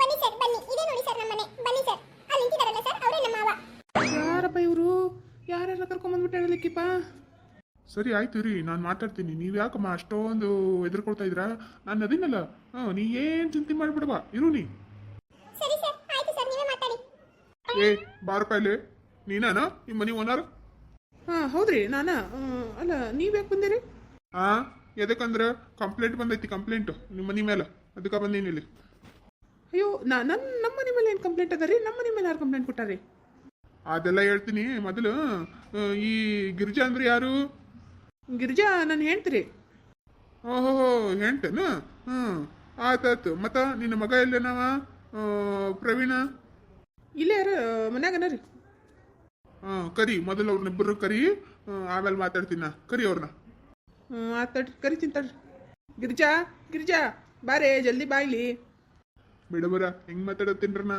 ಬನ್ನಿ ಸರ್ ಬನ್ನಿ. ಇದೆ ನೋಡಿ ಸರ್ ನಮ್ಮನೆ. ಬನ್ನಿ ಸರ್. ಅಲ್ಲಿ ನಿಂತಿದ್ದಾರಲ್ಲ ಸರ್? ಅವರೇ ನಮ್ಮ ಮಾವ ಯಾರಪ್ಪ ಇವರು? ಯಾರೆಲ್ಲ ಕರ್ಕೊಂಬಂದ್ಬಿಟ್ಟು ಹೇಳಲಿಕ್ಕಿಪ್ಪ? ಸರಿ ಆಯ್ತು ರೀ ನಾನು ಮಾತಾಡ್ತೀನಿ. ನೀವು ಯಾಕಮ್ಮ ಅಷ್ಟೊಂದು ಎದುರ್ಕೊಳ್ತಾ ಇದ್ದೀರಾ? ನಾನು ಅದಿನಲ್ಲ ಹಾಂ ನೀ ಏನು ಚಿಂತೆ ಮಾಡ್ಬಿಡವಾ ಇರು ನೀ. ಸರಿ ಸರ್ ಆಯ್ತು ಸರ್ ನೀವೇ ಮಾತಾಡಿ. ಏ ಬಾರಪ್ಪ ಇಲ್ಲಿ. ನೀನಾನ? ನಿಮ್ಮ ಮನೆ ಓನರ್? ಹಾಂ ಹೌದ್ರಿ ನಾನ? ಅಲ್ಲ ನೀವು ಯಾಕೆ ಬಂದಿರಿ? ಹಾಂ ಎದಕ್ಕಂದ್ರೆ? ಕಂಪ್ಲೇಂಟ್ ಬಂದೈತಿ ಕಂಪ್ಲೇಂಟ್. ನಿಮ್ಮ ಮನೆ ಮೇಲೆ. ಅದಕ್ಕೆ ಬಂದೀನಿ ಇಲ್ಲಿ. ಅಯ್ಯೋ ನಾ ನನ್ನ ನಮ್ಮ ಮನೆ ಮೇಲೆ ಏನು ಕಂಪ್ಲೇಂಟ್ ಅದ ರೀ ನಮ್ಮ ಮನೆ ಮೇಲೆ ಯಾರು ಕಂಪ್ಲೇಂಟ್ ಕೊಟ್ಟಾರಿ? ಅದೆಲ್ಲ ಹೇಳ್ತೀನಿ ಮೊದಲು ಈ ಗಿರಿಜಾ ಅಂದ್ರೆ ಯಾರು? ಗಿರಿಜಾ ನಾನು ಹೇಳ್ತೀರಿ. ಓಹೋ ಹೇಳ್ತೇನ? ಹ್ಞೂ ಆಯ್ತಾಯ್ತು ಮತ್ತ ನಿನ್ನ ಮಗ ಎಲ್ಲೇನವ ಪ್ರವೀಣ? ಇಲ್ಲೇ ಯಾರು ಮನ್ಯಾಗನ ರೀ ಹಾಂ ಕರಿ ಮೊದಲು ಅವ್ರನ್ನಿಬ್ಬರು ಕರಿ ಆಮೇಲೆ ಮಾತಾಡ್ತೀನಿ. ನಾ ಕರಿ ಅವ್ರನ್ನ ಆತಡ್ರಿ ಕರಿತೀನಿ ತಡ್ರಿ. ಗಿರಿಜಾ ಗಿರಿಜಾ ಬಾರೇ ಜಲ್ದಿ ಬಾಯ್ಲಿ. ಬಿಡಬರ ಹೆಂಗ್ ಮಾತಾಡತ್ತೀನ್ರಣ್ಣ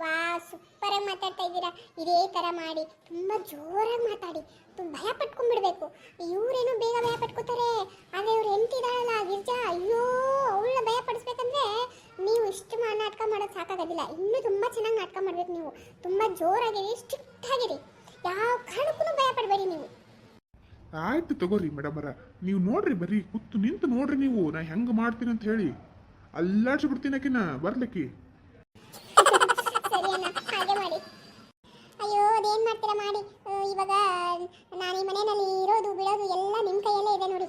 ವಾ ಸೂಪರ್ ಆಗಿ ಮಾತಾಡ್ತಾ ಇದ್ದೀರಾ. ಇದೇ ತರ ಮಾಡಿ ತುಂಬಾ ಜೋರಾಗಿ ಮಾತಾಡಿ ತುಂಬ ಭಯ ಪಟ್ಕೊಂಡ್ಬಿಡ್ಬೇಕು. ಇವ್ರೇನು ಬೇಗ ಭಯ ಪಟ್ಕೋತಾರೆ. ಆದ್ರೆ ಇವ್ರು ಎಂತಿದಾಳಲ್ಲ ಗಿರ್ಜಾ. ಅಯ್ಯೋ ಅವಳನ್ನ ಭಯ ಪಡಿಸ್ಬೇಕಂದ್ರೆ ನೀವು ಇಷ್ಟು ಮಾ ನಾಟಕ ಮಾಡೋದು ಸಾಕಾಗೋದಿಲ್ಲ. ಇನ್ನೂ ತುಂಬಾ ಚೆನ್ನಾಗಿ ನಾಟಕ ಮಾಡ್ಬೇಕು ನೀವು. ತುಂಬಾ ಜೋರಾಗಿರಿ ಸ್ಟ್ರಿಕ್ಟ್ ಆಗಿರಿ ಯಾವ ಕಾರಣಕ್ಕೂ ಭಯ ಪಡಬೇಡಿ ನೀವು. ಆಯ್ತು ತಗೋರಿ ಮೇಡಮರ ನೀವು ನೋಡ್ರಿ ಬರೀ ಕುತ್ತು ನಿಂತು ನೋಡ್ರಿ ನೀವು. ನಾ ಹೆಂಗ್ ಮಾಡ್ತೀನಿ ಅಂತ ಹೇಳಿ. ಅಲ್ಲಾಡ್ಸಿ ಬಿಡ್ತೀನಿ ಆಕಿನ ಬರ್ಲಿಕ್ಕಿ. ಅಯ್ಯೋ ಅದೇನ್ ಮಾಡ್ತೀರಾ ಮಾಡಿ? ಇವಾಗ ನಾನು ಈ ಮನೆಯಲ್ಲಿ ಇರೋದು ಬಿಡೋದು ಎಲ್ಲ ನಿಮ್ಮ ಕೈಯಲ್ಲೇ ಇದೆ ನೋಡಿ.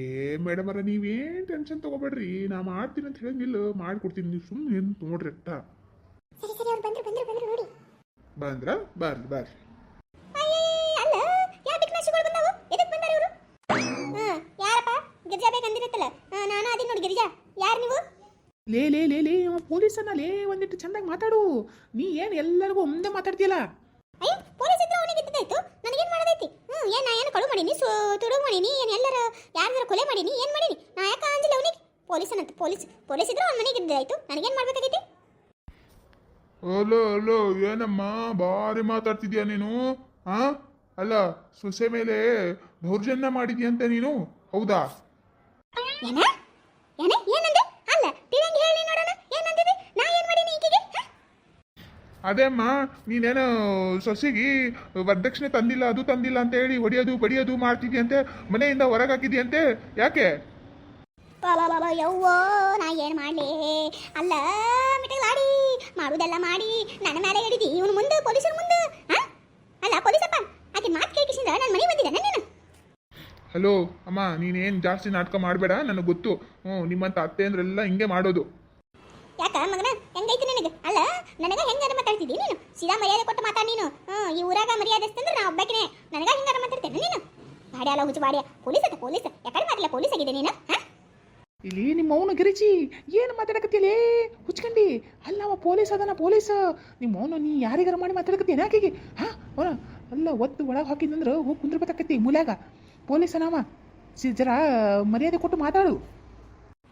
ಏ ಮೇಡಮರ ನೀವೇನ್ ಟೆನ್ಷನ್ ತಗೋಬೇಡ್ರಿ. ನಾ ಮಾಡ್ತೀನಿ ಅಂತ ಹೇಳಂಗಿಲ್ಲ. ಮಾಡ್ಕೊಡ್ತೀನಿ. ನೀವು ಸುಮ್ಮನೆ ನಿಂತು ನೋಡ್ರಿ ಅಟ್ಟ ಸರಿ ಸರಿ ಅವ್ರು ಬಂದ್ರು ಬಂದ್ರು ಬಂದ್ರು ನೋಡಿ. ಬಂದ್ರ? ಬರ್ಲಿ ಬರ್ಲಿ. ಅಲ್ಲ ಯಾವ ಬಿಕ್ನಾಶಿಗಳು ಬಂದವು ಎದಕ್ಕೆ ಬಂದಾರ ಇವರು ಯಾರಪ್ಪ ಗಿರ್ಜಾ ಬೇಕಂದಿರುತ್ತಲ್ಲ ನಾನು ಅದೀನಿ ನೋಡಿ ಗಿರಿಜಾ ಯಾರು ನೀವು? ಲೇ ಲೇ ಲೇ ಲೇ ಅವ ಪೊಲೀಸನ್ನ ಲೇ ಒಂದಿಟ್ಟು ಚಂದಾಗಿ ಮಾತಾಡು. ನೀ ಏನು ಎಲ್ಲರಿಗೂ ಒಂದೇ ಮಾತಾಡ್ತೀಯಲ್ಲ? ಅಯ್ಯ ಪೊಲೀಸ್ ಇದ್ರೆ ಅವನಿಗೆ ಇದ್ದಿದ್ದಾಯ್ತು. ನನಗೇನು ಮಾಡೋದೈತಿ? ಹ್ಞೂ ಏನು ನಾ ಏನು ಕಳು ಮಾಡೀನಿ? ಸು ತುಡುಗು ಮಾಡೀನಿ? ಏನು ಎಲ್ಲರ ಯಾರ್ದಾರು ಕೊಲೆ ಮಾಡೀನಿ? ಏನು ಮಾಡೀನಿ? ನಾ ಯಾಕೆ ಅಂಜಿಲ್ಲ ಅವನಿಗೆ? ಪೊಲೀಸನಂತ ಪೊಲೀಸ್ ಪೊಲೀಸ್ ಇದ್ರೆ ಅವ್ನ ಮನೆಗೆ ಇದ್ದಿದ್ದಾಯ್ತು. ನನಗೇನು ಮಾಡ್ಬೇಕಾಗೈತಿ? ಅಲೋ ಅಲೋ ಏನಮ್ಮ ಭಾರಿ ಮಾತಾಡ್ತಿದ್ಯಾ ನೀನು? ಹಾ ಅಲ್ಲ ಸೊಸೆ ಮೇಲೆ ದೌರ್ಜನ್ಯ ಮಾಡಿದ್ಯಂತೆ ನೀನು? ಹೌದಾ? ಏನ ಏನ ಏನಂದೆ? ಅಲ್ಲ ಹೇಳಿ ನೋಡೋಣ. ಏನಂದಿದೆ? ನಾ ಏನು ಮಾಡೀನಿ ಈಕೆಗೆ? ಅದೇ ಅದೇಮ್ಮ ನೀನೇನು ಸೊಸೆಗೆ ವರದಕ್ಷಿಣೆ ತಂದಿಲ್ಲ ಅದು ತಂದಿಲ್ಲ ಅಂತ ಹೇಳಿ ಹೊಡಿಯೋದು ಬಡಿಯೋದು ಮಾಡ್ತಿದ್ಯಂತೆ ಮನೆಯಿಂದ ಹೊರಗೆ ಹಾಕಿದ್ಯಂತೆ ಯಾಕೆ? ಪಾಲಾಲಾಲ ಯವ್ವೋ ನಾ ಏನು ಮಾಡಲಿ? ಅಲ್ಲ ಮಿಟಲಾಡಿ ಮಾಡುವುದೆಲ್ಲ ಮಾಡಿ ನನ್ನ ಮೇಲೆ ಹಿಡಿದಿ ಇವನು ಮುಂದೆ ಪೊಲೀಸರ ಮುಂದೆ ಹಾ? ಅಲ್ಲ ಪೊಲೀಸಪ್ಪ ಆಕೆ ಮಾತು ಕೇಳಿಸಿಂದ ನನ್ನ ಮನೆ ಬಂದಿದ್ದಾನೆ ನೀನು ಹಲೋ ಅಮ್ಮ ನೀನೇನು ಜಾಸ್ತಿ ನಾಟಕ ಮಾಡಬೇಡ ನನಗೆ ಗೊತ್ತು. ಹ್ಞೂ ನಿಮ್ಮಂತ ಅತ್ತೆ ಅಂದ್ರೆಲ್ಲ ಹಿಂಗೆ ಮಾಡೋದು. ಯಾಕ ಮಗನ? ಹೆಂಗೈತಿ ನಿನಗೆ? ಅಲ್ಲ ನನಗೆ ಹೆಂಗಾರ ಮಾತಾಡ್ತಿದ್ದಿ ನೀನು? ಸೀದಾ ಮರ್ಯಾದೆ ಕೊಟ್ಟು ಮಾತಾಡಿ ನೀನು. ಹ್ಞೂ ಈ ಊರಾಗ ಮರ್ಯಾದೆ ಅಂದ್ರೆ ನಾ ಒಬ್ಬಾಕಿನೇ. ನನಗ ಹಿಂಗಾರ ಮಾತಾಡ್ತೇನೆ ನೀನು? ಬಾಡ್ಯಾಲ ಹುಚ್ಚು ಬಾಡ್ಯ. ಪೊಲೀಸ್ ಅತ್ತ ಪೊಲೀಸ್. ಯಾಕಡೆ ಮಾತಿಲ್ಲ ಪೊಲೀಸ್ ಆಗಿದೆ ನೀನು? ಹಾ? ಇಲ್ಲಿ ನಿಮ್ಮ ಅವನು ಗಿರಿಜಿ ಏನು ಮಾತಾಡಕತ್ತಿಯಲೇ ಹುಚ್ಕಂಡಿ. ಅಲ್ಲ ಅವ ಪೊಲೀಸ್ ಅದನ ಪೊಲೀಸ್. ನಿಮ್ಮ ಅವನು ನೀ ಯಾರಿಗಾರ ಮಾಡಿ ಮಾತಾಡಕತ್ತೀನಿ ಯಾಕೆಗೆ? ಹಾ ಅವನ? ಅಲ್ಲ ಒತ್ತು ಒಳಗೆ ಹಾಕಿದಂದ್ರೆ ಹೋಗಿ ಕುಂದ್ರಬೇಕಾಕತ್ತಿ ಮೂಲ್ಯಾಗ. ಪೊಲೀಸ್ ಅನಾವ ಸಿ ಜರ ಮರ್ಯಾದೆ ಕೊಟ್ಟು ಮಾತಾಡು.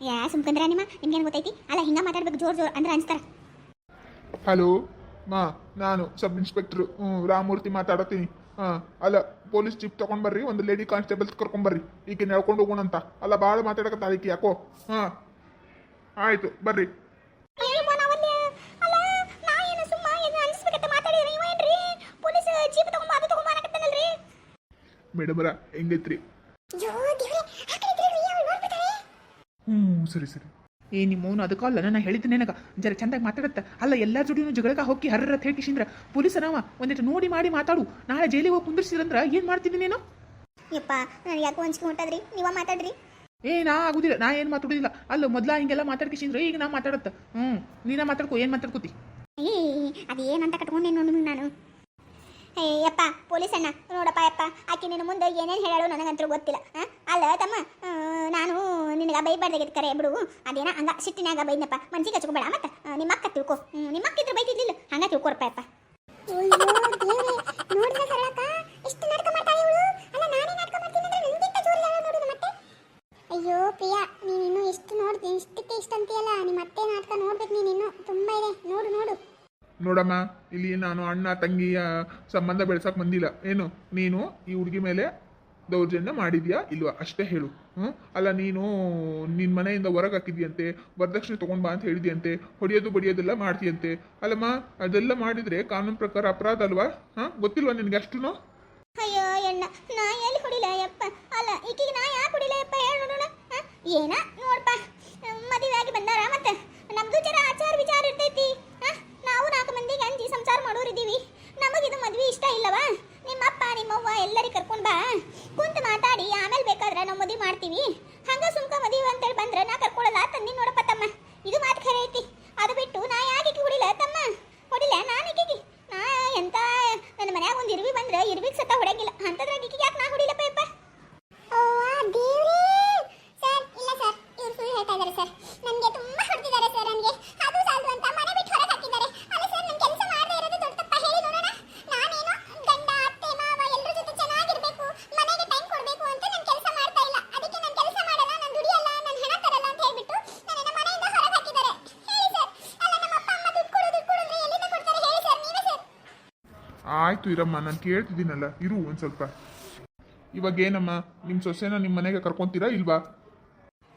ಯಾ ಸುಮ್ಕಂದ್ರ ನಿಮ್ಮ? ನಿಮ್ಗೇನು ಗೊತ್ತೈತಿ? ಅಲ್ಲ ಹಿಂಗ ಮಾತಾಡ್ಬೇಕು ಜೋರ್ ಜೋರ್ ಅಂದ್ರೆ ಅನ್ಸ್ತಾರ. ಹಲೋ ಮಾ ನಾನು ಸಬ್ ಇನ್ಸ್ಪೆಕ್ಟ್ರು. ಹ್ಞೂ ರಾಮಮೂರ್ತಿ ಮಾತಾಡತ್ತೀನಿ. ಹಾಂ ಅಲ್ಲ ಪೊಲೀಸ್ ಜೀಪ್ ತಗೊಂಡ್ ಬರ್ರಿ ಒಂದು ಲೇಡಿ ಕಾನ್ಸ್ಟೇಬಲ್ಸ್ ಕರ್ಕೊಂಬರ್ರಿ ಈಕೆ ಹೋಗೋಣ ಅಂತ ಅಲ್ಲ ಭಾಳ ಮಾತಾಡಕತ್ತಾಳ ಈಕೆ ಯಾಕೋ? ಹಾಂ ಆಯಿತು ಬರ್ರಿ. ಮೇಡಮರ ಹೆಂಗೈತ್ರಿ? ಹ್ಞೂ ಸರಿ ಸರಿ. ಏ ನಿಮ್ಮ ಅವನು ಅದಕ್ಕಲ್ಲ ನಾನು ಹೇಳಿದ್ದೆ ನನಗೆ. ಜರ ಚಂದಾಗಿ ಮಾತಾಡತ್ತ. ಅಲ್ಲ ಎಲ್ಲರ ಜೋಡಿನೂ ಜಗಳಕ್ಕೆ ಹೋಗಿ ಹರ್ರ ಹೇಟಿಸಿಂದ್ರ ಪೊಲೀಸ್ ಅನಾವ ಒಂದಿಟ್ಟು ನೋಡಿ ಮಾಡಿ ಮಾತಾಡು. ನಾಳೆ ಜೈಲಿಗೆ ಹೋಗಿ ಕುಂದಿರ್ಸಿರಂದ್ರ ಏನು ಮಾಡ್ತೀನಿ ನೀನು? ಯಪ್ಪ ನಾನು ಯಾಕೋ ಹೊಂಟದ್ರಿ ನೀವ ಮಾತಾಡ್ರಿ. ಏ ನಾ ಆಗುದಿಲ್ಲ ನಾ ಏನು ಮಾತಾಡುದಿಲ್ಲ. ಅಲ್ಲ ಮೊದ್ಲ ಹಿಂಗೆಲ್ಲ ಮಾತಾಡ್ಕಿಸಿಂದ್ರ ಈಗ ನಾ ಮಾತಾಡತ್ತ. ಹ್ಞೂ ನೀನ ಮಾತಾಡ್ಕೋ ಏನು ಮಾತಾಡ್ಕೋತಿ? ಏ ಅದೇನಂತ ಕಟ್ಕೊಂಡೇನು ನಾನು? ಯಪ್ಪ ಪೊಲೀಸ್ ಅಣ್ಣ ನೋಡಪ್ಪ, ಯಪ್ಪ, ಆಕೆ ನಿನ್ನ ಮುಂದೆ ಏನೇನು ಹೇಳೋಳು ನನಗಂತೂ ಗೊತ್ತಿಲ್ಲ? ಅಲ್ಲ, ತಮ್ಮ ನಾನು ನಿನಗೆ ಬೈಬಾರ್ದಾಗಿತ್ತು ಕರೆ, ಬಿಡು. ಅದೇನ ಹಂಗ ಸಿಟ್ಟಿನಾಗ ಬೈದ್ನಪ್ಪ, ಮನ್ಸಿಗೆ ಹಚ್ಕೋಬೇಡ, ಮತ್ತೆ? ನಿಮ್ಮ ಅಕ್ಕ ತಿಳ್ಕೊ. ನಿಮ್ಮ ಅಕ್ಕ ಇದ್ರೆ ಬೈತಿದ್ಲಿಲ್ಲ, ಹಂಗ ತಿಳ್ಕೊರಪ್ಪ, ಯಪ್ಪ. ಅಯ್ಯೋ ಪ್ರಿಯಾ ನೀನು ಇಷ್ಟು ನೋಡ್ತೀನಿ ಇಷ್ಟಕ್ಕೆ ಇಷ್ಟ ಅಂತೀಯಲ್ಲ ನಿಮ್ಮ ಅತ್ತೆ ನಾಟಕ ನೋಡ್ಬೇಕು ನೀನು ಇನ್ನೂ ತುಂಬ ಇದೆ, ನೋಡು ನೋಡು. ನೋಡಮ್ಮ, ಇಲ್ಲಿ ನಾನು ಅಣ್ಣ, ತಂಗಿಯ ಸಂಬಂಧ ಬೆಳ್ಸಕ್ ಬಂದಿಲ್ಲ. ಏನು? ನೀನು ಈ ಹುಡುಗಿ ಮೇಲೆ ದೌರ್ಜನ್ಯ ಮಾಡಿದ್ಯಾ ಇಲ್ವಾ? ಅಷ್ಟೇ ಹೇಳು. ಹ್ಞೂ ಅಲ್ಲ, ನೀನು ನಿನ್ನ ಮನೆಯಿಂದ ಹೊರಗೆ ಹಾಕಿದ್ಯಂತೆ, ವರದಕ್ಷಿಣೆ ತೊಗೊಂಡ್ ಬಾ ಅಂತ ಹೇಳಿದ್ಯಂತೆ, ಹೊಡೆಯೋದು ಬಡಿಯೋದೆಲ್ಲ ಮಾಡ್ತೀಯಂತೆ. ಅಲ್ಲಮ್ಮ, ಅದೆಲ್ಲ ಮಾಡಿದ್ರೆ ಕಾನೂನು ಪ್ರಕಾರ ಅಪರಾಧ ಅಲ್ವಾ? ಹಾಂ? ಗೊತ್ತಿಲ್ವಾ ನಿನಗೆ ಅಷ್ಟು ಅಯ್ಯೋ ಎಣ್ಣ ನಾ ಎಲ್ಲಿ ಯಪ್ಪ ಅಲ್ಲ, ಈಕಿಗೆ ನಾ ಯಾಕೆ ಯಪ್ಪ ಹೇಳು ನೋಡೋಣ ಏನ? ನೋಡಪ್ಪ ಮದುವೆ ಆಗಿ ಬಂದಾರ ಮತ್ತೆ? ನಮ್ದು ಜರ ಆಚಾರ ವಿಚಾರ ಇರ್ತೈತಿ? ನಾವು ನಾಲ್ಕು ಮಂದಿಗೆ ಅಂಜಿ ಸಂಸಾರ ಮಾಡೋರಿದ್ದೀವಿ ನಮಗಿದು ಮದ್ವೆ ಇಷ್ಟ ಇಲ್ಲವಾ? ನಿಮ್ಮಪ್ಪ ನಿಮ್ಮವ್ವ ಎಲ್ಲರಿಗೆ ಕರ್ಕೊಂಡ್ ಬಾ. ಕುಂತು ಮಾತಾಡಿ, ಆಮೇಲೆ ಬೇಕಾದ್ರೆ ನಾವು ಮದುವೆ ಮಾಡ್ತೀವಿ. ಹಂಗ ಸುಮ್ಕ ಮದುವೆ ಅಂತೇಳಿ ಬಂದ್ರೆ ನಾ ಕರ್ಕೊಳ್ಳಲ್ಲ ತಂದಿ ನೋಡಪ್ಪ ತಮ್ಮ ಇದು ಮಾತು ಖರೆ ಐತಿ. ಅದು ಬಿಟ್ಟು ನಾ ಯಾಕೆ ಹೊಡಿಲ್ಲ ತಮ್ಮ? ಹೊಡಿಲ ನಾನು ಈಕಿಗೆ ನಾ ಎಂತ, ನನ್ನ ಮನ್ಯಾಗ ಒಂದು ಇರ್ವಿ ಬಂದ್ರೆ ಇರ್ವಿಗೆ ಸತ ಅಂತದ್ರಾಗ ಆಯ್ತು ಇರಮ್ಮ, ನಾನು ಕೇಳ್ತಿದ್ದೀನಲ್ಲ, ಇರು ಒಂದು ಸ್ವಲ್ಪ. ಇವಾಗ ಏನಮ್ಮ ನಿಮ್ಮ ಸೊಸೆನ ನಿಮ್ಮ ಮನೆಗೆ ಕರ್ಕೊಂತೀರಾ ಇಲ್ವಾ?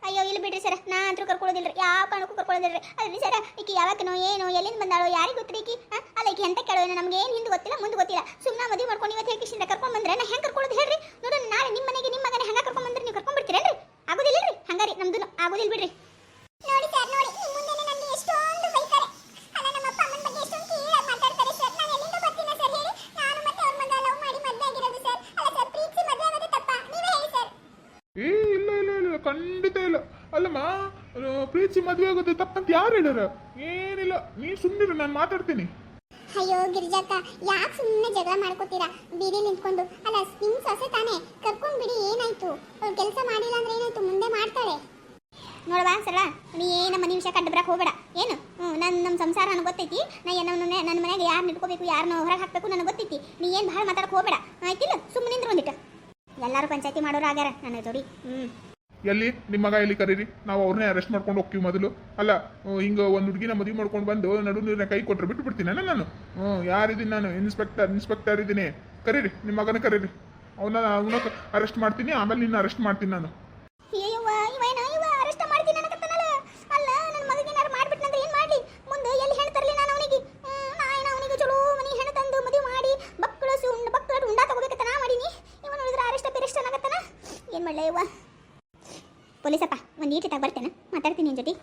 ಅಯ್ಯೋ, ಇಲ್ಲಿ ಬಿಡ್ರಿ ಸರ್, ನಾ ಅಂತೂ ಕರ್ಕೊಳ್ಳೋದಿಲ್ರಿ. ಯಾವ ಕಾರಣಕ್ಕೂ ಕರ್ಕೊಳ್ಳೋದಿಲ್ರಿ. ಅಲ್ರಿ ಸರ್, ಈಕಿ ಯಾವಾಗನೋ ಏನೋ, ಎಲ್ಲಿಂದ ಬಂದಾಳೋ, ಯಾರಿಗೆ ಗೊತ್ತಿರಿ ಈಕಿ? ಅಲ್ಲ, ಈಕಿ ಎಂತ ಕೇಳೋ ನಮ್ಗೆ ಏನು ಹಿಂದೆ ಗೊತ್ತಿಲ್ಲ, ಮುಂದೆ ಗೊತ್ತಿಲ್ಲ. ಸುಮ್ಮನೆ ಮದುವೆ ಮಾಡ್ಕೊಂಡು ಇವತ್ತು ಹೇಗೆ ಕರ್ಕೊಂಡು ಬಂದ್ರೆ ನಾ ಹೆಂಗೆ ಕರ್ಕೊಳ್ಳೋದು ಹೇಳ್ರಿ ನೋಡೋಣ ನಾಳೆ ನಿಮ್ಮ ಮನೆಗೆ ನಿಮ್ಮ ಮಗನ ಹೆಂಗೆ ಕರ್ಕೊಂಡು ಬಂದ್ರೆ ನೀವು ಕರ್ಕೊಂಡು ಬಿಡ್ತೀರೇನ್ರಿ ಆಗೋದಿಲ್ಲ ರೀ ಹಂಗಾರಿ ನಮ್ದು ಆಗೋದಿಲ್ಲ ಬಿಡ್ರಿ ನೋಡಿ ಸರ್ ನೋಡಿ ನಿಮ್ಮ ಮುಂದೆ ನನಗೆ ಎಷ್ಟೊಂದು ಬೈತಾರೆ ಅಲ್ಲ ನಮ್ಮ ಅಪ್ಪ ಅಮ್ಮನ ಬಗ್ಗೆ ಎಷ್ಟೊಂದು ಕೀಳಾಗಿ ಮಾತಾಡ್ತಾರೆ ಸರ್ ನಾನು ಎಲ್ಲಿಂದ ಬರ್ತೀನ ಸರ್ ಹೇಳಿ ನಾನು ಮತ್ತೆ ಅವ್ರ ಮಗ ಲವ್ ಮಾಡಿ ಮದುವೆ ಆಗಿರೋದು ಸರ್ ಅಲ್ಲ ಸರ್ ಪ್ರೀತಿ ಮದುವೆ ಆಗೋದು ತಪ್ಪ ನೀವೇ ಹೇಳಿ ಸರ್ ಏ ಇಲ್ಲ ಇಲ್ಲ ಇಲ್ಲ ಖಂಡಿತ ಇಲ್ಲ ಅಲ್ಲಮ್ಮ ಅದು ಪ್ರೀತಿ ಮದುವೆ ಆಗೋದು ತಪ್ಪಂತ ಯಾರು ಹೇಳ್ಯಾರ ಏನಿಲ್ಲ ನೀ ಸುಮ್ಮನಿರು ನಾನು ಮಾತಾಡ್ತೀನಿ. ಅಯ್ಯೋ ಗಿರಿಜಾಕ ಯಾಕೆ ಸುಮ್ಮನೆ ಜಗಳ ಮಾಡ್ಕೋತೀರಾ? ಬೀದಿ ನಿಂತ್ಕೊಂಡು. ಅಲ್ಲ, ನಿಮ್ ಸೊಸೆ ತಾನೇ, ಕರ್ಕೊಂಡ್ ಬಿಡಿ, ಏನಾಯ್ತು? ಅವ್ರು ಕೆಲಸ ಮಾಡಿಲ್ಲ ಅಂದ್ರೆ ಏನಾಯ್ತು? ಮುಂದೆ ಮಾಡ್ತಾಳೆ ನೋಡುವ ಸರ ನೀ ಏನು ಮನೆ ವಿಷಯ ಕಂಡು ಬರಕ್ಕೆ ಹೋಗಬೇಡ. ಏನು? ನನ್ನ ನಮ್ಮ ಸಂಸಾರ ನನಗೆ ಗೊತ್ತೈತಿ. ನಾ ಏನೋ ನನ್ನ ಮನೆಗೆ ಯಾರು ನಿಡ್ಕೋಬೇಕು ಯಾರನ್ನ ಹೊರಗೆ ಹಾಕಬೇಕು ನನಗೆ ಗೊತ್ತೈತಿ. ನೀ ಏನು ಭಾಳ ಮಾತಾಡಕ್ಕೆ ಹೋಗಬೇಡ. ಆಯ್ತಿಲ್ಲ? ಸುಮ್ಮನೆ ನಿಂದ್ರು ಒಂದಿಟ್ಟು. ಎಲ್ಲರೂ ಪಂಚಾಯತಿ ಮಾಡೋರು ಆಗ್ಯಾರ. ನನ್ನ ಜೋಡಿ. ಹ್ಞೂ ಎಲ್ಲಿ? ನಿಮ್ಮ ಮಗ ಎಲ್ಲಿ ಕರೀರಿ? ನಾವು ಅವ್ರನ್ನೇ ಅರೆಸ್ಟ್ ಮಾಡ್ಕೊಂಡು ಹೋಗ್ತೀವಿ ಮೊದಲು. ಅಲ್ಲ ಹಿಂಗೆ ಒಂದು ಹುಡುಗಿನ ಮದುವೆ ಮಾಡ್ಕೊಂಡು ಬಂದು ನಡು ಕೈ ಕೊಟ್ಟರೆ ಬಿಟ್ಟು ಬಿಡ್ತೀನಿ ನಾನು. ಹ್ಞೂ ಯಾರಿದ್ದೀನಿ ನಾನು? ಇನ್ಸ್ಪೆಕ್ಟರ್ ಇನ್ಸ್ಪೆಕ್ಟರ್ ಇದ್ದೀನಿ ಕರೀರಿ, ನಿಮ್ಮ ಮಗನ ಕರೀರಿ. ಅವನ್ನ ಅವನ ಅರೆಸ್ಟ್ ಮಾಡ್ತೀನಿ, ಆಮೇಲೆ ನಿನ್ನ ಅರೆಸ್ಟ್ ಮಾಡ್ತೀನಿ ನಾನು ಅಯ್ಯವ್ವ ಇವ ಏನ ಇವ ಅರೆಸ್ಟ್ ಮಾಡ್ತೀನಿ ಅನ್ನಕತ್ತಾನಲ್ಲ ಅಲ್ಲ ನನ್ನ ಮಗಗೆ ಏನಾರು ಮಾಡ್ಬಿಟ್ನಂದ್ರೆ ಏನ್ ಮಾಡ್ಲಿ ಮುಂದೆ ಎಲ್ಲಿ ಹೆಣ್ಣು ತರಲಿ ನಾನು ಅವನಿಗೆ ನಾ ಏನ ಅವನಿಗೆ ಚಲೋ ಮನಿ ಹೆಣ್ಣು ತಂದು ಮದುವೆ ಮಾಡಿ ಬಕ್ಕಳಸಿ ಉಂಡ ಬಕ್ಕಳ ಉಂಡ ತಗೋಬೇಕಂತ ನಾ ಮಾಡೀನಿ ಇವ ನೋಡಿದ್ರೆ ಅರೆಸ್ಟ್ ಪಿರೆಸ್ಟ್ ಅನ್ನಕತ್ತಾನ ಏನ್ ಮಾಡ್ಲೆ ಇವ ಪೊಲೀಸಪ್ಪ ಒಂದು ಈಟಿಟಾಗ ಬರ್ತೇನೆ ಮಾತಾಡ್ತೀನಿ ನಿನ್ ಜೊತೆ.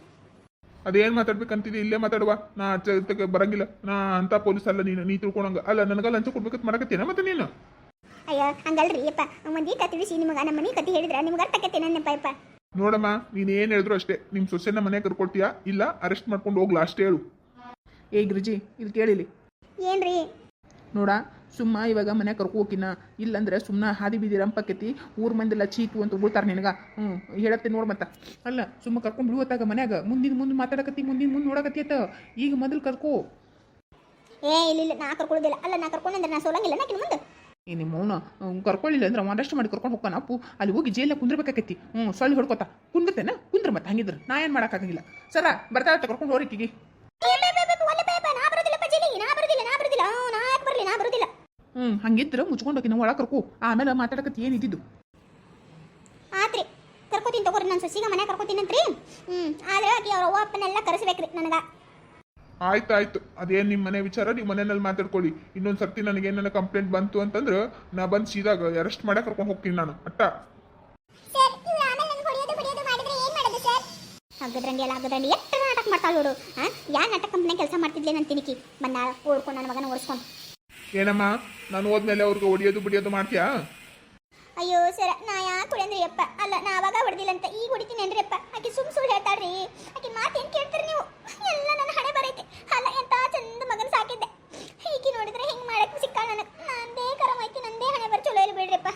ಅದೇನು ಮಾತಾಡ್ಬೇಕಂತಿದ್ದೆ ಇಲ್ಲೇ ಮಾತಾಡುವ. ನಾ ಆಚೆ ಬರಂಗಿಲ್ಲ. ನಾ ಅಂತ ಪೊಲೀಸ್ ಅಲ್ಲ ನೀನು. ನೀ ತಿಳ್ಕೊಳಂಗ. ಅಲ್ಲ ನನಗೆ ಲಂಚ ಕೊಡ್ಬೇಕಂತ ಮಾಡಕತ್ತೇನ ಮತ್ತೆ ನೀನು? ಅಯ್ಯೋ ಹಂಗಲ್ರಿ. ಯಪ್ಪ ಮಂದಿ ಕತ್ತಿ ತಿಳಿಸಿ ನಿಮಗೆ. ನಮ್ಮ ಮನೆ ಕತ್ತಿ ಹೇಳಿದ್ರೆ ನಿಮ್ಗೆ ಅರ್ಥ ಆಕೈತೆ ನನ್ನಪ್ಪ ಯಪ್ಪ ನೋಡಮ್ಮ ನೀನು ಏನು ಹೇಳಿದ್ರು ಅಷ್ಟೇ. ನಿಮ್ಮ ಸೊಸೆನ ಮನೆ ಕರ್ಕೊಳ್ತೀಯಾ? ಇಲ್ಲ ಅರೆಸ್ಟ್ ಮಾಡ್ಕೊಂಡು ಹೋಗ್ಲಾ? ಅಷ್ಟೇ ಹೇಳು. ಏ ಗಿರಿಜಿ ಇಲ್ಲಿ ಕೇಳಿಲಿ. ಏನ್ರಿ? ನೋಡ ಸುಮ್ಮ ಇವಾಗ ಮನೆ ಕರ್ಕೊ ಹೋಗಿನ? ಇಲ್ಲಂದ್ರೆ ಸುಮ್ಮನ ಹಾದಿ ಬೀದಿ ರಂಪಕ್ಕೈತಿ ಊರ್ ಮಂದಿಲ್ಲ ಚೀತು ಅಂತ ಉಳ್ತಾರೆ ನಿನಗ. ಹ್ಞೂ ಹೇಳತ್ತೆ ನೋಡ್ ಮತ್ತ. ಅಲ್ಲ ಸುಮ್ಮ ಕರ್ಕೊಂಡು ಬಿಡುವತ್ತಾಗ ಮನ್ಯಾಗ. ಮುಂದಿನ ಮುಂದೆ ಮಾತಾಡಕತ್ತಿ ಮುಂದಿನ ಮುಂದೆ ನೋಡಕತ್ತಿ ಆತ. ಈಗ ಮೊದಲು ಕರ್ಕೋ. ಏ ಇಲ್ಲ ಇಲ್ಲ ನಾ ಕರ್ಕೊಳ್ಳೋದಿಲ್ಲ ಅಲ್ಲ ನಾ ಕರ್ಕೊಂಡ್ರೆ ನಾ ಸೋಲಂಗಿಲ್ಲ ನಾಕಿನ ಮುಂದೆ. ಏ ನಿಮ್ಮ ಅವನು ಕರ್ಕೊಳ್ಳಿಲ್ಲ ಅಂದ್ರೆ ಅವ ಅರೆಸ್ಟ್ ಮಾಡಿ ಕರ್ಕೊಂಡು ಹೋಗ್ತಾನ. ಅಪ್ಪು ಅಲ್ಲಿ ಹೋಗಿ ಜೈಲ ಕುಂದ್ರಬೇಕಾಕೈತಿ. ಹ್ಞೂ ಸೊಳ್ಳಿ ಹೊಡ್ಕೋತ. ಕುಂದ್ರತೇನ? ಕುಂದ್ರ ಮತ್ತೆ ಹಂಗಿದ್ರೆ. ನಾ ಏನು ಮಾಡೋಕ್ಕಾಗಂಗಿಲ್ಲ. ಸರ ಬರ್ತಾ ಕರ್ಕೊಂಡು ಹೋರಿಕಿಗೆ ಏ, ಬೇ, ಬೇ, ಬೇ, ಬೇ, ಒಲ್ಲೆ ಬೇ, ಬೇ, ನಾ ಬರೋದಿಲ್ಲಪ್ಪ ಜೈಲಿಗೆ, ನಾ ಬರೋದಿಲ್ಲ ನಾ ಬರೋದಿಲ್ಲ ಹ್ಞೂ, ನಾ ಯಾಕೆ ಬರಲಿ ನಾ ಬರೋದಿಲ್ಲ ಹ್ಞೂ ಹಂಗಿದ್ರೆ ಮುಚ್ಕೊಂಡು ಹೋಗಿ ನಾವು ಒಳಗೆ ಕರ್ಕೋ. ಆಮೇಲೆ ಮಾತಾಡಕತ್ತಿ ಏನು ಇದ್ದಿದ್ದು? ಆತ್ರಿ ಕರ್ಕೋತೀನಿ ತಗೋರಿ ನಾನು ಸಸಿಗ ಮನೆ ಕರ್ಕೋತೀನಂತ್ರಿ ಹ್ಞೂ ಆದ್ರೆ ಆಕಿ ಅವ್ರ ಅವ್ವ ಅಪ್ಪನೆಲ್ಲ ಕರೆಸ್ಬೇಕ್ರಿ ನನಗೆ. ಆಯ್ತು ಆಯ್ತು ಅದೇನು ನಿಮ್ಮ ಮನೆ ವಿಚಾರ? ನೀವು ಮನೆಯಲ್ಲಿ ಮಾತಾಡ್ಕೊಳ್ಳಿ. ಇನ್ನೊಂದು ಸರ್ತಿ ನನಗೆ ಏನಾರ ಕಂಪ್ಲೇಂಟ್ ಬಂತು ಅಂತಂದ್ರೆ ನಾ ಬಂದು ಸೀದಾಗ ಅರೆಸ್ಟ್ ಮಾಡಕ್ ಕರ್ಕೊಂಡು ಹೋಗ್ತೀನಿ ನಾನು. ಅಟ್ಟ? ಸರ್ ಇವ್ರು ಆಮೇಲೆ ನನ್ಗೆ ಹೊಡೆಯೋದು ಮಾಡಿದ್ರೆ ಏನು ಮಾಡೋದು ಸರ್? ಹಗ್ಗದ್ರಂಡಿ ಎಲ್ಲ ಹಗ್ಗದ್ರಂಡಿ ಎಷ್ಟು ನಾಟಕ ಮಾಡ್ತಾಳೆ ನೋಡು ಹಾಂ ಯಾ ನಾಟಕ ಕಂಪ್ನಿ ಕೆಲಸ ಮಾಡ್ತಿದ್ಲೆ ನನ್ನ ತಿನಿಕಿ ಬಂದಾಳ ಓಡ್ಕೊಂಡು ನನ್ನ ಮಗನ ಓಡಿಸ್ಕೊಂಡು. ಏನಮ್ಮ ನಾನು ಹೋದ್ಮೇಲೆ ಅವ್ರಿಗೆ ಹೊಡಿಯೋದು ಬಿಡಿಯೋದು ಮಾಡ್ತೀಯಾ? ಅಯ್ಯೋ ಸರ ನಾ ಯಾಕೆ ಹೊಡೆಂದ್ರಿ ಅಪ್ಪ? ಅಲ್ಲ ನಾ ಅವಾಗ ಹೊಡೆದಿಲ್ಲ ಅಂತ ಈಗ ಹೊಡಿತೀನಿ ಅಪ್ಪ. ಆಕೆ ಸುಮ್ ಸುಳ್ಳು ಹೇಳ್ತಾಳ್ರಿ. ಆಕೆ ಮಾತೇನು ಕೇಳ್ತೀರಿ ನೀವು? ಎಲ್ಲ ನನ್ನ ಹಣೆ ಬರೈತೆ. ಅಲ್ಲ ಎಂತ ಚಂದ ಮಗನ ಸಾಕಿದ್ದೆ. ಹೀಗೆ ನೋಡಿದ್ರೆ ಹಿಂಗೆ ಮಾಡಕ್ಕೆ ಸಿಕ್ಕಾಳ ನನಗೆ. ನಂದೇ ಕರಮ್ ಐತಿ ನಂದೇ ಹಣೆ ಬರ ಚಲೋ ಇಲ್ಲ ಬಿಡ್ರಿಪ್ಪ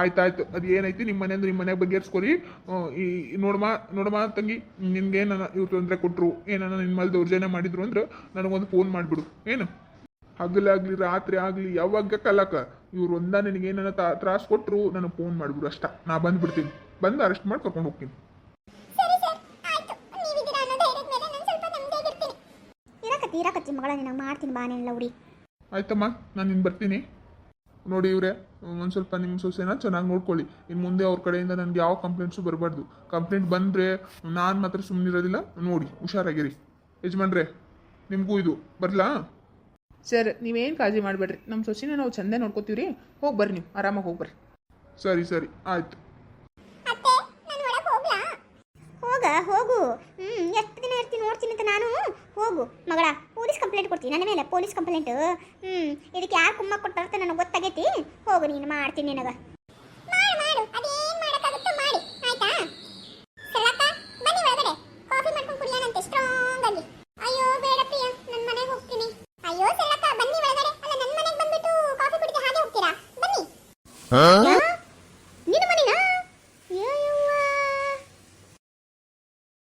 ಆಯ್ತಾಯ್ತು ಅದು ಏನೈತಿ ನಿಮ್ಮ ಮನೆಯಿಂದ ನಿಮ್ಮ ಮನೆಗೆ ಬಗೆಹರಿಸ್ಕೊರಿ ಈ ನೋಡಮ್ಮ ನೋಡಮ್ಮ ತಂಗಿ ನಿನ್ಗೆ ಏನನ ಇವ್ರು ತೊಂದರೆ ಕೊಟ್ಟರು ಏನಾನ ನಿಮ್ಮ ಮೇಲೆ ದೌರ್ಜನ್ಯ ಮಾಡಿದ್ರು ಅಂದ್ರೆ ನನಗೊಂದು ಫೋನ್ ಮಾಡಿಬಿಡು. ಏನು? ಹಗಲಾಗ್ಲಿ ರಾತ್ರಿ ಆಗಲಿ ಯಾವಾಗ ಕಲಕ? ಇವ್ರು ಒಂದ ನಿನಗೆ ಏನಾನ ತ್ರಾಸ ಕೊಟ್ಟರು ನನಗೆ ಫೋನ್ ಮಾಡಿಬಿಡು ಅಷ್ಟ. ನಾ ಬಂದ್ಬಿಡ್ತೀನಿ. ಬಂದು ಅರೆಸ್ಟ್ ಮಾಡಿ ಕರ್ಕೊಂಡು ಹೋಗ್ತೀನಿ. ಇರಕತ್ತಿ ಮಗಳ ನಿನಗೆ ಮಾಡ್ತೀನಿ ಬಾ ಲೌಡಿ ಆಯ್ತಮ್ಮ ನಾನು ನಿನ್ನ ಬರ್ತೀನಿ. ನೋಡಿ ಇವ್ರೆ ಒಂದು ಸ್ವಲ್ಪ ನಿಮ್ಮ ಸೊಸೆನ ಚೆನ್ನಾಗಿ ನೋಡ್ಕೊಳ್ಳಿ. ಇನ್ನು ಮುಂದೆ ಅವ್ರ ಕಡೆಯಿಂದ ನನಗೆ ಯಾವ ಕಂಪ್ಲೇಂಟ್ಸು ಬರಬಾರ್ದು. ಕಂಪ್ಲೇಂಟ್ ಬಂದರೆ ನಾನು ಮಾತ್ರ ಸುಮ್ಮನಿರೋದಿಲ್ಲ ನೋಡಿ ಹುಷಾರಾಗಿರಿ. ಯಜಮಾನ್ರೆ ನಿಮಗೂ ಇದು. ಬರಲಾ? ಸರ್ ನೀವೇನು ಕಾಳಜಿ ಮಾಡಬೇಡ್ರಿ. ನಮ್ಮ ಸೊಸಿನ ನಾವು ಚಂದ ನೋಡ್ಕೋತೀವಿ ರೀ ಹೋಗಿ ಬರ್ರಿ ನೀವು. ಆರಾಮಾಗಿ ಹೋಗಿ ಬರ್ರಿ. ಸರಿ ಸರಿ. ಆಯ್ತು. ಅತ್ತೆ ನಾನು ಒಳಗೆ ಹೋಗ್ಲಾ? ಹೋಗ ಹೋಗು. ಹ್ಮ್ ಎಷ್ಟು ದಿನ ಇರ್ತೀನಿ ನೋಡ್ತೀನಿ ಅಂತ ನಾನು. ಹೋಗು. ಮಗಳ ಪೊಲೀಸ್ ಕಂಪ್ಲೇಂಟ್ ಕೊಡ್ತೀನಿ ನನ್ನ ಮೇಲೆ. Police complaint. ಹ್ಮ್ ಇದಕ್ಕೆ ಯಾರು ಕುಮ್ಮ ಕೊಟ್ಟಾರ ನನಗೆ ಗೊತ್ತಾಗೈತಿ. ಹೋಗು ನೀನು ಮಾಡ್ತೀನಿ ನಿನಗ.